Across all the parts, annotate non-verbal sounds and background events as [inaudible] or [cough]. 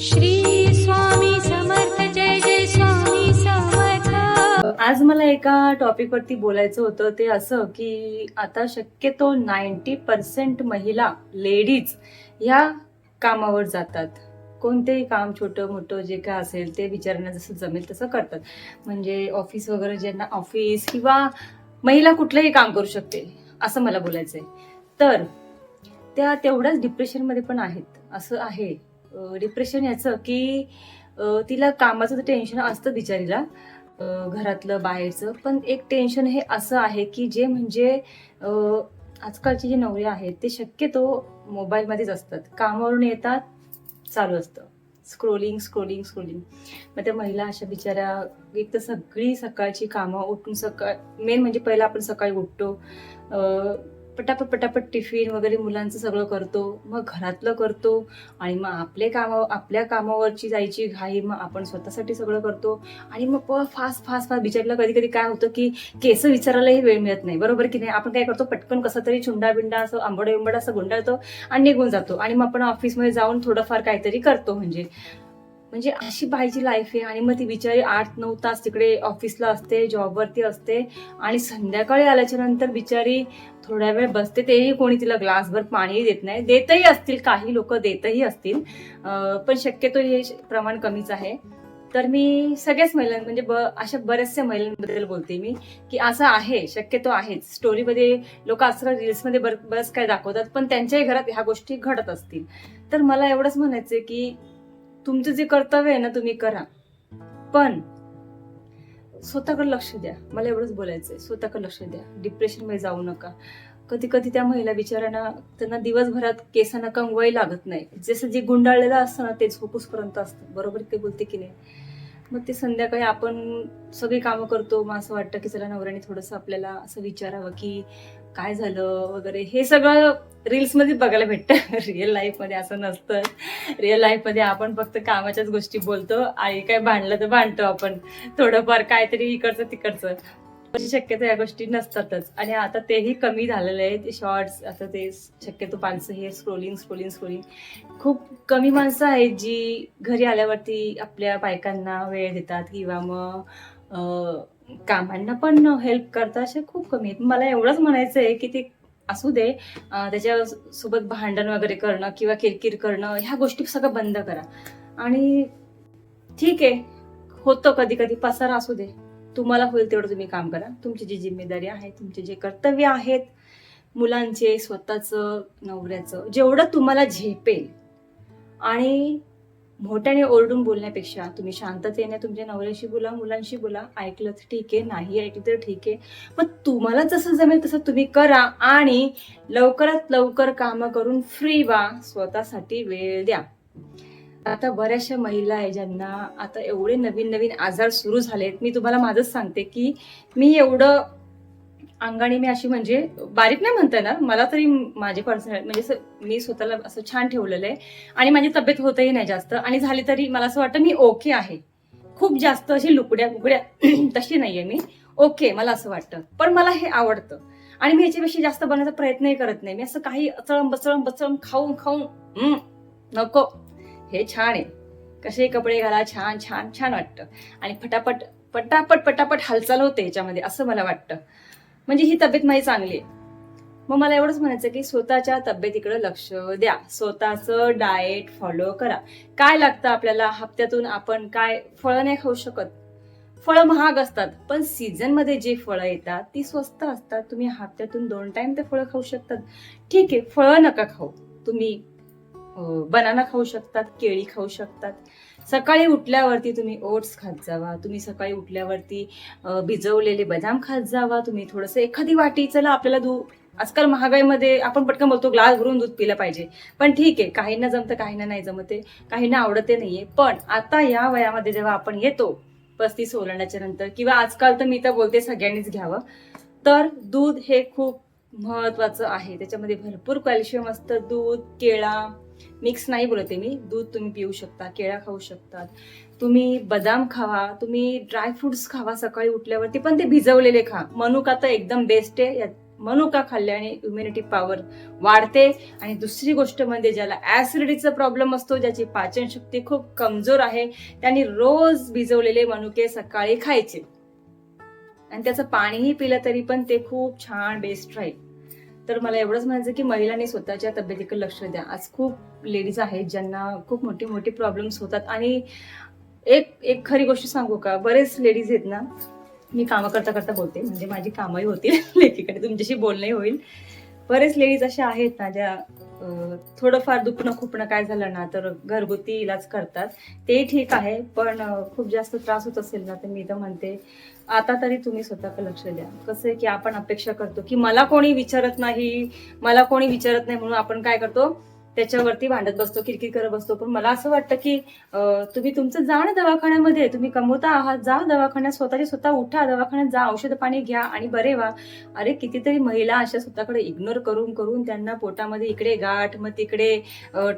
श्री स्वामी समर्थ जय जय स्वामी समर्थ. आज मला एका टॉपिक वरती बोलायचं होतं. ते असं की आता शक्यतो नाईन्टी पर्सेंट महिला लेडीज ह्या कामावर जातात. कोणतेही काम छोटं मोठं जे काय असेल ते विचारणं जसं जमेल तसं करतात. म्हणजे ऑफिस वगैरे ज्यांना ऑफिस किंवा महिला कुठलंही काम करू शकते असं मला बोलायचं आहे तर त्या तेवढ्याच डिप्रेशनमध्ये पण आहेत. असं आहे. डिप्रेशन याचं की तिला कामाचं टेन्शन असतं बिचारीला घरातलं बाहेरचं. पण एक टेन्शन हे असं आहे की जे म्हणजे आजकालचे जे नवरे आहेत ते शक्यतो मोबाईलमध्येच असतात. कामावरून येतात चालू असतं. स्क्रोलिंग स्क्रोलिंग स्क्रोलिंग मग त्या महिला अशा बिचाऱ्या एक तर सगळी सकाळची कामं उठून सकाळ मेन म्हणजे पहिला आपण सकाळी उठतो. पटापट पटापट टिफिन वगैरे मुलांचं सगळं करतो मग घरातलं करतो आणि मग आपले काम आपल्या कामावरची जायची घाई मग आपण स्वतःसाठी सगळं करतो. आणि मग फास्ट फास्ट फास्ट विचारलं कधी कधी काय होतं की केस विचारायलाही वेळ मिळत नाही. बरोबर की नाही? आपण काय करतो पटकन कसं तरी छुंडा बिंडा असं आंबड बिंबड असं गुंडाळतो आणि निघून जातो. आणि मग आपण ऑफिसमध्ये जाऊन थोडंफार काहीतरी करतो म्हणजे. म्हणजे अशी बाईची लाईफ आहे आणि मग ती बिचारी आठ नऊ तास तिकडे ऑफिसला असते जॉबवरती असते आणि संध्याकाळी आल्याच्यानंतर बिचारी थोड्या वेळ बसते. तेही कोणी तिला ग्लासभर पाणी देत नाही. देतही असतील काही लोक देतही असतील. पण शक्यतो हे प्रमाण कमीच आहे. तर मी सगळ्याच महिलां म्हणजे ब अशा बऱ्याचशा महिलांबद्दल बोलते मी की असं आहे शक्यतो आहेच. स्टोरीमध्ये लोक आजकाल रील्समध्ये बर बरंच काय दाखवतात पण त्यांच्याही घरात ह्या गोष्टी घडत असतील. तर मला एवढंच म्हणायचं की तुमचं जे कर्तव्य आहे ना तुम्ही करा. पण स्वतःकडे लक्ष द्या. मला एवढंच बोलायचंय. स्वतःकडे लक्ष द्या. डिप्रेशनमध्ये जाऊ नका. कधी कधी त्या महिला बिचाऱ्यांना त्यांना दिवसभरात केसांना कंगवाई लागत नाही. जसं जे गुंडाळलेलं असतं ना तेच हुपूसपर्यंत असतं. बरोबर ते बोलते की नाही? मग ते संध्याकाळी आपण सगळी कामं करतो. मग असं वाटतं की चला नवऱ्याने थोडंसं आपल्याला असं विचारावं की काय झालं वगैरे हे सगळं रील्समध्ये बघायला भेटतं. [laughs] रिअल लाईफमध्ये असं नसतं. रिअल लाईफमध्ये आपण फक्त कामाच्याच गोष्टी बोलतो आई काय भांडलं तर भांडतो आपण. थोडंफार काहीतरी इकडचं तिकडचं. अशी शक्यतो या गोष्टी नसतातच. आणि आता तेही कमी झालेलं आहे ते शॉर्ट्स आता ते शक्यतो माणसं हे स्क्रोलिंग स्क्रोलिंग स्क्रोलिंग खूप कमी माणसं आहेत जी घरी आल्यावरती आपल्या बायकांना वेळ देतात. किंवा मग कामांना पण हेल्प करतात असे खूप कमी आहेत. मला एवढंच म्हणायचं आहे की ते असू दे त्याच्या सोबत भांडण वगैरे करणं किंवा किरकिर करणं ह्या गोष्टी सगळं बंद करा. आणि ठीक आहे होतं कधी कधी पसारा असू दे. तुम्हाला होईल तेवढं तुम्ही काम करा. तुमची जी जिम्मेदारी आहे तुमचे जे कर्तव्य आहेत मुलांचे स्वतःचं नवऱ्याचं जेवढं तुम्हाला झेपेल. आणि मोठ्याने ओरडून बोलण्यापेक्षा तुम्ही शांततेने तुमच्या नवऱ्याशी बोला मुलांशी बोला ऐकलं तर ठीक आहे नाही ऐकलं तर ठीक आहे. पण तुम्हाला जसं जमेल तसं तुम्ही करा आणि लवकरात लवकर कामं करून फ्री व्हा स्वतःसाठी वेळ द्या. आता बऱ्याचशा महिला आहे ज्यांना आता एवढे नवीन नवीन आजार सुरू झालेत. मी तुम्हाला माझंच सांगते की मी एवढं अंगाने मी अशी म्हणजे बारीक नाही म्हणता येणार मला तरी माझे पर्सनल म्हणजे मी स्वतःला असं छान ठेवलेलं आहे. आणि माझी तब्येत होतही नाही जास्त. आणि झाली तरी मला असं वाटतं मी ओके आहे. खूप जास्त अशी लुकड्या बुकड्या [clears throat] तशी नाहीये मी. ओके मला असं वाटतं. पण मला हे आवडतं. आणि मी ह्याच्यापेक्षा जास्त बनण्याचा प्रयत्नही करत नाही. मी असं काही अचळम बचळम बचळम खाऊन खाऊन नको. हे छान आहे. कसे कपडे घाला छान छान छान वाटतं. आणि फटाफट पटापट पटापट हालचाल होते याच्यामध्ये असं मला वाटतं. म्हणजे ही तब्येत माझी चांगली आहे. मग मला एवढंच म्हणायचं की स्वतःच्या तब्येतीकडे लक्ष द्या. स्वतःचं डाएट फॉलो करा. काय लागतं आपल्याला? हप्त्यातून आपण काय फळं नाही खाऊ शकत? फळं महाग असतात पण सीझनमध्ये जी फळं येतात ती स्वस्त असतात. तुम्ही हप्त्यातून दोन टाइम ते फळं खाऊ शकतात. ठीक आहे फळं नका खाऊ. तुम्ही बनाना खाऊ शकतात केळी खाऊ शकतात. सकाळी उठल्यावरती तुम्ही ओट्स खात जावा तुम्ही सकाळी उठल्यावरती भिजवलेले बदाम खात जावा तुम्ही थोडंसं एखादी वाटी चला आपल्याला दूध आजकाल महागाईमध्ये आपण पटकन बोलतो ग्लास भरून दूध पिलं पाहिजे. पण ठीक आहे काहींना जमतं काहींना नाही जमते काहींना आवडते नाहीये. पण आता या वयामध्ये जेव्हा आपण येतो पस्तीस ओलांडाच्या नंतर किंवा आजकाल तर मी तर बोलते सगळ्यांनीच घ्यावं तर दूध हे खूप महत्वाचं आहे. त्याच्यामध्ये भरपूर कॅल्शियम असतं दूध केळा मिक्स नाही बोलते मी. दूध तुम्ही पिऊ शकता केळा खाऊ शकतात तुम्ही बदाम खावा तुम्ही ड्राय फ्रुट्स खावा सकाळी उठल्यावरती पण ते भिजवलेले खा. मनुका तर एकदम बेस्ट आहे. मनुका खाल्ल्याने इम्युनिटी पॉवर वाढते. आणि दुसरी गोष्ट म्हणजे ज्याला ऍसिडिटीचा प्रॉब्लेम असतो ज्याची पाचन शक्ती खूप कमजोर आहे त्यांनी रोज भिजवलेले मनुके सकाळी खायचे. आणि त्याचं पाणीही पिलं तरी पण ते खूप छान बेस्ट राहील. तर मला एवढंच म्हणायचं की महिलांनी स्वतःच्या तब्येतीकडे लक्ष द्या. आज खूप लेडीज आहेत ज्यांना खूप मोठी मोठी प्रॉब्लेम्स होतात. आणि एक एक खरी गोष्ट सांगू का? बरेच लेडीज आहेत ना मी कामं करता करता बोलते. म्हणजे माझी कामही होतील. [laughs] लेकीकडे तुमच्याशी बोलणंही होईल. बरेच लेडीज अशा आहेत ना ज्या थोडंफार दुखणं खुपणं काय झालं ना तर घरगुती इलाज करतात. ते ठीक आहे पण खूप जास्त त्रास होत असेल ना तर मी तर म्हणते आता तरी तुम्ही स्वतःकडे लक्ष द्या. कसं आहे की आपण अपेक्षा करतो की मला कोणी विचारत नाही मला कोणी विचारत नाही म्हणून आपण काय करतो त्याच्यावरती भांडत बसतो किरकिर करत बसतो. पण मला असं वाटतं की तुम्ही तुमचं जा ना दवाखान्यामध्ये तुम्ही कमवता आहात जा दवाखान्यात स्वतःचे स्वतः उठा दवाखान्यात जा औषध पाणी घ्या आणि बरे व्हा. अरे कितीतरी महिला अशा स्वतःकडे इग्नोर करून करून त्यांना पोटामध्ये इकडे गाठ मग तिकडे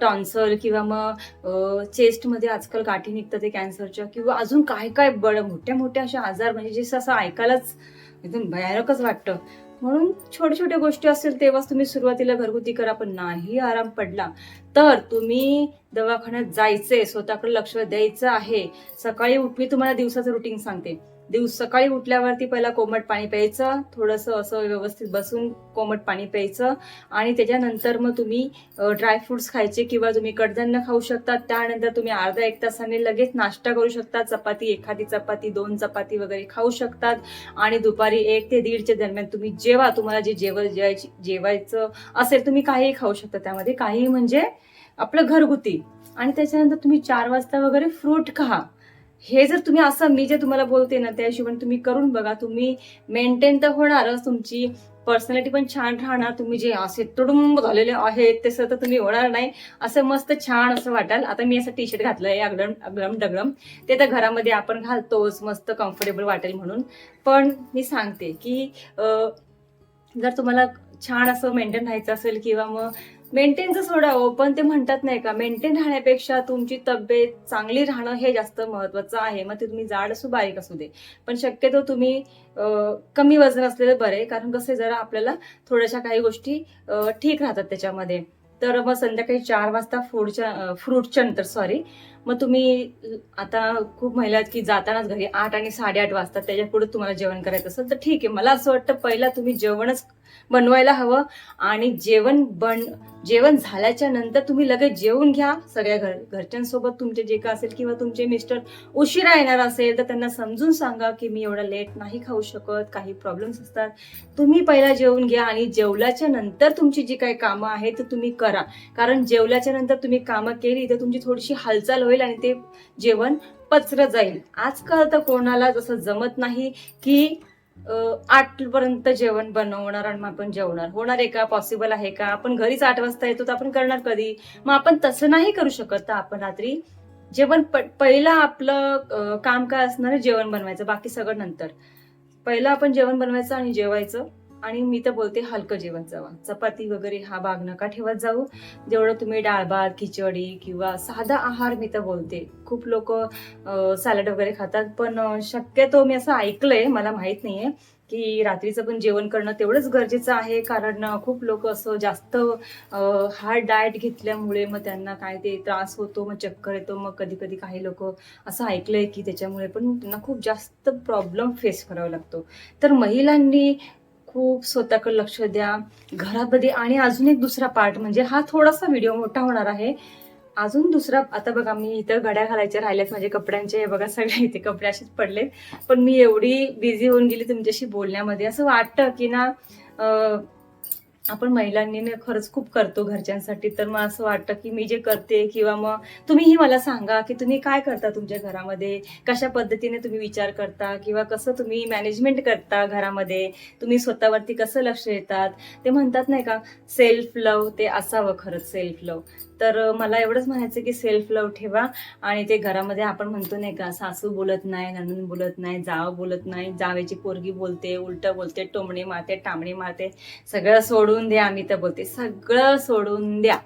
टॉन्सल किंवा मग चेस्टमध्ये आजकाल गाठी निघतात ते कॅन्सरच्या किंवा अजून काय काय बड मोठ्या मोठ्या अशा आजार म्हणजे जे असं ऐकायलाच एकदम भयानकच वाटतं. म्हणून छोट्या छोट्या गोष्टी असतील तेव्हाच तुम्ही सुरुवातीला घरगुती करा पण नाही आराम पडला. तर तुम्ही दवाखान्यात जायचंय स्वतःकडे लक्ष द्यायचं आहे. सकाळी उठ मी तुम्हाला दिवसाचं रुटीन सांगते. दिवस सकाळी उठल्यावरती पहिला कोमट पाणी प्यायचं थोडंसं असं व्यवस्थित बसून कोमट पाणी प्यायचं आणि त्याच्यानंतर मग तुम्ही ड्रायफ्रुट्स खायचे किंवा तुम्ही कडधान्य खाऊ शकता त्यानंतर तुम्ही अर्धा एक तासाने लगेच नाश्ता करू शकता चपाती एखादी चपाती दोन चपाती वगैरे खाऊ शकतात. आणि दुपारी एक ते दीडच्या दरम्यान तुम्ही जेवा तुम्हाला जे जेवण जेवायची जेवायचं असेल तुम्ही काहीही खाऊ शकता. त्यामध्ये काही म्हणजे आपलं घरगुती. आणि त्याच्यानंतर तुम्ही चार वाजता वगैरे फ्रूट खा. हे जर तुम्ही असं मी जे तुम्हाला बोलते ना त्या हिशोबाने तुम्ही करून बघा. तुम्ही मेंटेन तर होणारच तुमची पर्सनॅलिटी पण छान राहणार. तुम्ही जे असे तुडुंब झालेले आहेत तसं तर तुम्ही होणार नाही. असं मस्त छान असं वाटाल. आता मी असं टी शर्ट घातलंय अगडम अगडम डगडम. ते तर घरामध्ये आपण घालतोच मस्त कम्फर्टेबल वाटेल म्हणून. पण मी सांगते की जर तुम्हाला छान असं मेंटेन राहायचं असेल किंवा मग मेंटेनचं सोडावं हो, पण ते म्हणतात नाही का मेंटेन राहण्यापेक्षा तुमची तब्येत चांगली राहणं हे जास्त महत्वाचं आहे. मग ते तुम्ही जाड असू बारीक असू दे. पण शक्यतो तुम्ही कमी वजन असलेलं बरं आहे. कारण कसं आहे जरा आपल्याला थोड्याशा काही गोष्टी ठीक राहतात त्याच्यामध्ये. तर मग संध्याकाळी चार वाजता फूडच्या फ्रूटच्या नंतर सॉरी मग तुम्ही आता खूप महिला की जातानाच घरी आठ आणि साडेआठ वाजता त्याच्या पुढे तुम्हाला जेवण करायचं असेल तर ठीक आहे. मला असं वाटतं पहिला तुम्ही जेवणच बनवायला हवं आणि जेवण बन जेवण झाल्याच्यानंतर तुम्ही लगेच जेवून घ्या. सगळ्या घर घरच्यांसोबत तुमचे जे काय असेल किंवा तुमचे मिस्टर उशिरा येणार असेल तर त्यांना समजून सांगा की मी एवढा लेट नाही खाऊ शकत काही प्रॉब्लेम्स असतात. तुम्ही पहिला जेवून घ्या आणि जेवल्याच्या नंतर तुमची जी काही कामं आहेत ते तुम्ही करा. कारण जेवल्याच्या नंतर तुम्ही कामं केली तर तुमची थोडीशी हालचाल होईल आणि ते जेवण पचरं जाईल. आजकाल तर कोणाला जसं जमत नाही की आठ पर्यंत जेवण बनवणार आणि मग आपण जेवणार. होणार आहे का? पॉसिबल आहे का? आपण घरीच आठ वाजता येतो तर आपण करणार कधी? मग आपण तसं नाही करू शकत तर आपण रात्री. जेवण पहिलं आपलं काम काय असणार आहे? जेवण बनवायचं. बाकी सगळं नंतर. पहिलं आपण जेवण बनवायचं आणि जेवायचं. आणि मी तर बोलते हलकं जेवण जावा चपाती वगैरे हा भाग नका ठेवत जाऊ. जेवढं तुम्ही डाळ भात खिचडी किंवा साधा आहार मी तर बोलते. खूप लोक सॅलड वगैरे खातात. पण शक्यतो मी असं ऐकलंय मला माहीत नाहीये की रात्रीचं पण जेवण करणं तेवढंच गरजेचं आहे. कारण खूप लोक असं जास्त हार्ड डाएट घेतल्यामुळे मग त्यांना काय ते त्रास होतो मग चक्कर येतो. मग कधी कधी काही लोक असं ऐकलंय की त्याच्यामुळे पण त्यांना खूप जास्त प्रॉब्लेम फेस करावा लागतो. तर महिलांनी खूप स्वतःकडे लक्ष द्या. घरामध्ये आणि अजून एक दुसरा पार्ट म्हणजे हा थोडासा व्हिडिओ मोठा होणार आहे. अजून दुसरा आता बघा मी इथं घड्या घालायच्या राहिल्यात माझे कपड्यांचे. हे बघा सगळे इथे कपडे असेच पडले पण मी एवढी बिझी होऊन गेली तुमच्याशी बोलण्यामध्ये. असं वाटतं की ना आपण महिलांनी खरंच खूप करतो घरच्यांसाठी. तर मग असं वाटतं की मी जे करते किंवा मग तुम्हीही मला सांगा की तुम्ही काय करता तुमच्या घरामध्ये? कशा पद्धतीने तुम्ही विचार करता? किंवा कसं तुम्ही मॅनेजमेंट करता घरामध्ये? तुम्ही स्वतःवरती कसं लक्ष देतात? ते म्हणतात नाही का सेल्फ लव ते असावं खरंच सेल्फ लव तर मला एवढंच म्हणायचं की सेल्फ लव ठेवा. आणि ते घरामध्ये आपण म्हणतो नाही का सासू बोलत नाही नणून बोलत नाही जाव बोलत नाही जावेची पोरगी बोलते उलट बोलते टोमणे मारते टामणे मारते. सगळं सोडून द्या आम्ही तर बोलते. सगळं सोडून द्या.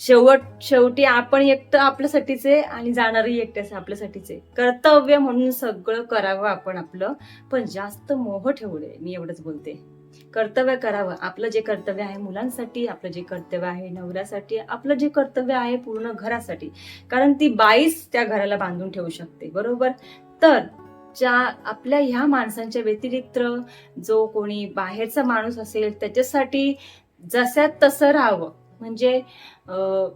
शेवट शेवटी आपण एकटं आपल्यासाठीच आहे आणि जाणारही एकट्याच आपल्यासाठीचे. कर्तव्य म्हणून सगळं करावं आपण आपलं. पण जास्त मोह ठेवू नये. मी एवढंच बोलते. कर्तव्य करावं. आपलं जे कर्तव्य आहे मुलांसाठी आपलं जे कर्तव्य आहे नवऱ्यासाठी आपलं जे कर्तव्य आहे पूर्ण घरासाठी. कारण ती बाईच त्या घराला बांधून ठेवू शकते बरोबर? तर ज्या आपल्या ह्या माणसांच्या व्यतिरिक्त जो कोणी बाहेरचा माणूस असेल त्याच्यासाठी जसं तसं राहावं. म्हणजे अं,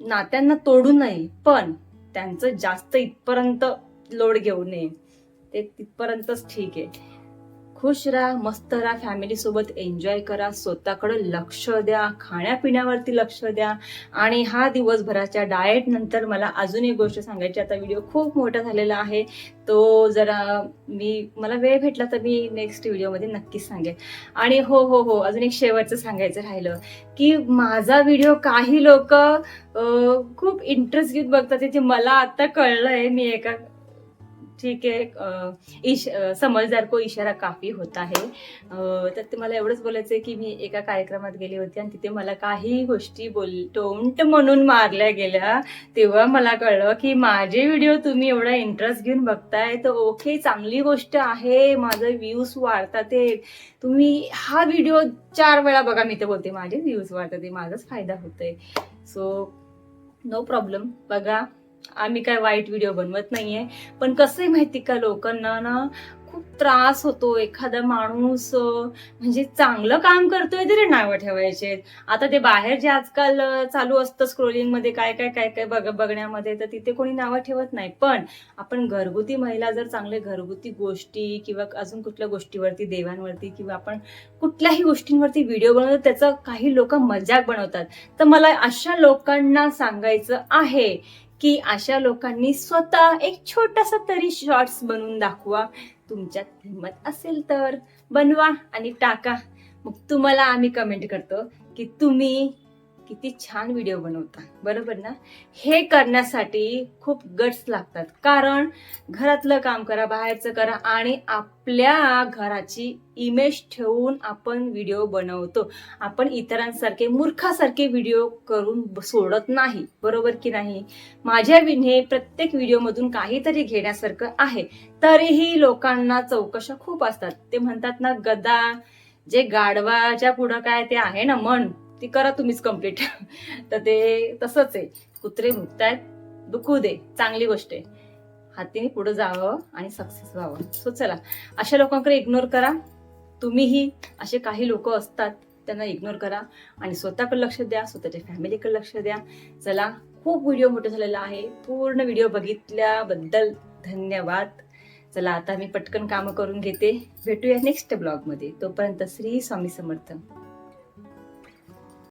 नात्यांना तोडू नये पण त्यांचं जास्त इथपर्यंत लोड घेऊ नये. ते तिथपर्यंतच ठीक आहे. खुश राहा मस्त राहा फॅमिलीसोबत एन्जॉय करा स्वतःकडे लक्ष द्या खाण्यापिण्यावरती लक्ष द्या. आणि हा दिवसभराच्या डाएट नंतर मला अजून एक गोष्ट सांगायची आता व्हिडिओ खूप मोठा झालेला आहे. तो जरा मी मला वेळ भेटला तर मी नेक्स्ट व्हिडिओमध्ये नक्कीच सांगेन. आणि हो हो हो अजून एक शेवटचं सांगायचं राहिलं की माझा व्हिडिओ काही लोक खूप इंटरेस्ट घेत बघतात ते मला आता कळलंय मी एका ठीक आहे. इश समजदार को इशारा काफी होता है. तर ते मला एवढंच बोलायचं की मी एका कार्यक्रमात गेली होती आणि तिथे मला काही गोष्टी बोल टोंट म्हणून मारल्या गेल्या. तेव्हा मला कळलं की माझे व्हिडिओ तुम्ही एवढा इंटरेस्ट घेऊन बघताय तर ओके चांगली गोष्ट आहे. माझं व्ह्यूज वाढतात तुम्ही हा व्हिडिओ चार वेळा बघा मी ते बोलते माझे व्ह्यूज वाढतात ते माझाच फायदा होतोय. सो नो प्रॉब्लेम बघा. आम्ही काय वाईट व्हिडिओ बनवत नाहीये. पण कसं आहे माहिती का लोकांना ना खूप त्रास होतो. एखादा माणूस म्हणजे चांगलं काम करतोय तरी नावं ठेवायचे आता ते बाहेर जे आजकाल चालू असतं स्क्रोलिंगमध्ये काय काय काय काय बघ बघण्यामध्ये तर तिथे कोणी नावं ठेवत नाही. पण आपण घरगुती महिला जर चांगले घरगुती गोष्टी किंवा अजून कुठल्या गोष्टीवरती देवांवरती किंवा आपण कुठल्याही गोष्टींवरती व्हिडिओ बनवतो त्याचं काही लोक मजाक बनवतात. तर मला अशा लोकांना सांगायचं आहे की अशा लोकांनी स्वतः एक छोटासा तरी शॉर्ट्स बनवून दाखवा. तुमच्यात हिंमत असेल तर बनवा आणि टाका. मग तुम्हाला आम्ही कमेंट करतो की तुम्ही किती छान व्हिडिओ बनवता. बरोबर ना? हे करण्यासाठी खूप गट्स लागतात. कारण घरातलं काम करा बाहेरचं करा आणि आपल्या घराची इमेज ठेवून आपण व्हिडिओ बनवतो. आपण इतरांसारखे मूर्खासारखे व्हिडिओ करून सोडत नाही. बरोबर की नाही? माझ्या विने प्रत्येक व्हिडिओमधून काहीतरी घेण्यासारखं आहे. तरीही लोकांना चौकशा खूप असतात. ते म्हणतात ना गदा जे गाडवाच्या पुढं काय ते आहे ना मन. ती करा तुम्हीच कंप्लीट [laughs] तर ते तसंच आहे. कुत्रे भुकतायत दुखू दे. चांगली गोष्ट आहे. हातीने पुढे जावं आणि सक्सेस व्हावं. सो चला. अशा लोकांकडे इग्नोर करा. तुम्हीही असे काही लोक असतात त्यांना इग्नोर करा. आणि स्वतःकडे लक्ष द्या स्वतःच्या फॅमिलीकडे लक्ष द्या. चला. खूप व्हिडिओ मोठा झालेला आहे. पूर्ण व्हिडिओ बघितल्याबद्दल धन्यवाद. चला आता मी पटकन कामं करून घेते. भेटूया नेक्स्ट ब्लॉगमध्ये तोपर्यंत श्री स्वामी समर्थ.